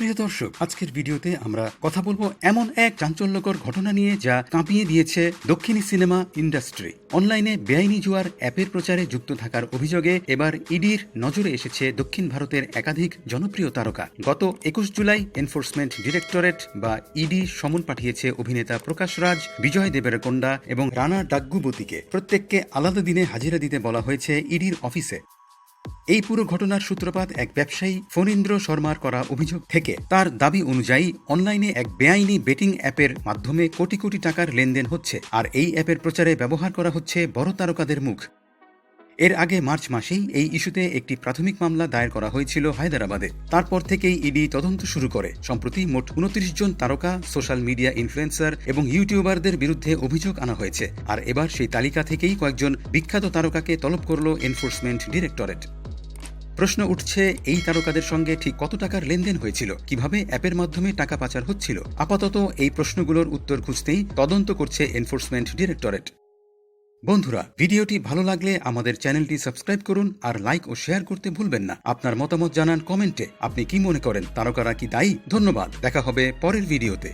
প্রিয় দর্শক, আজকের ভিডিওতে আমরা কথা বলব এমন এক চাঞ্চল্যকর ঘটনা নিয়ে যা কাঁপিয়ে দিয়েছে দক্ষিণী সিনেমা ইন্ডাস্ট্রি। অনলাইনে বেআইনি জুয়ার অ্যাপের প্রচারে যুক্ত থাকার অভিযোগে এবার ইডির নজরে এসেছে দক্ষিণ ভারতের একাধিক জনপ্রিয় তারকা। গত একুশ জুলাই এনফোর্সমেন্ট ডিরেক্টরেট বা ইডি সমন পাঠিয়েছে অভিনেতা প্রকাশ রাজ, বিজয় দেবেরকোন্ডা এবং রানা ডাগ্গুবতীকে। প্রত্যেককে আলাদা দিনে হাজিরা দিতে বলা হয়েছে ইডির অফিসে। এই পুরো ঘটনার সূত্রপাত এক ব্যবসায়ী ফণীন্দ্র শর্মার করা অভিযোগ থেকে। তার দাবি অনুযায়ী, অনলাইনে এক বেআইনি বেটিং অ্যাপের মাধ্যমে কোটি কোটি টাকার লেনদেন হচ্ছে আর এই অ্যাপের প্রচারে ব্যবহার করা হচ্ছে বড় তারকাদের মুখ। এর আগে মার্চ মাসেই এই ইস্যুতে একটি প্রাথমিক মামলা দায়ের করা হয়েছিল হায়দরাবাদে। তারপর থেকেই ইডি তদন্ত শুরু করে। সম্প্রতি মোট উনত্রিশ জন তারকা, সোশ্যাল মিডিয়া ইনফ্লুয়েন্সার এবং ইউটিউবারদের বিরুদ্ধে অভিযোগ আনা হয়েছে। আর এবার সেই তালিকা থেকেই কয়েকজন বিখ্যাত তারকাকে তলব করল এনফোর্সমেন্ট ডিরেক্টরেট। প্রশ্ন উঠছে, এই তারকাদের সঙ্গে ঠিক কত টাকার লেনদেন হয়েছিল? কীভাবে অ্যাপের মাধ্যমে টাকা পাচার হচ্ছিল? আপাতত এই প্রশ্নগুলোর উত্তর খুঁজতেই তদন্ত করছে এনফোর্সমেন্ট ডিরেক্টরেট। বন্ধুরা, ভিডিওটি ভালো লাগলে আমাদের চ্যানেলটি সাবস্ক্রাইব করুন আর লাইক ও শেয়ার করতে ভুলবেন না। আপনার মতামত জানান কমেন্টে। আপনি কি মনে করেন, তারকারা কি দায়ী? ধন্যবাদ। দেখা হবে পরের ভিডিওতে।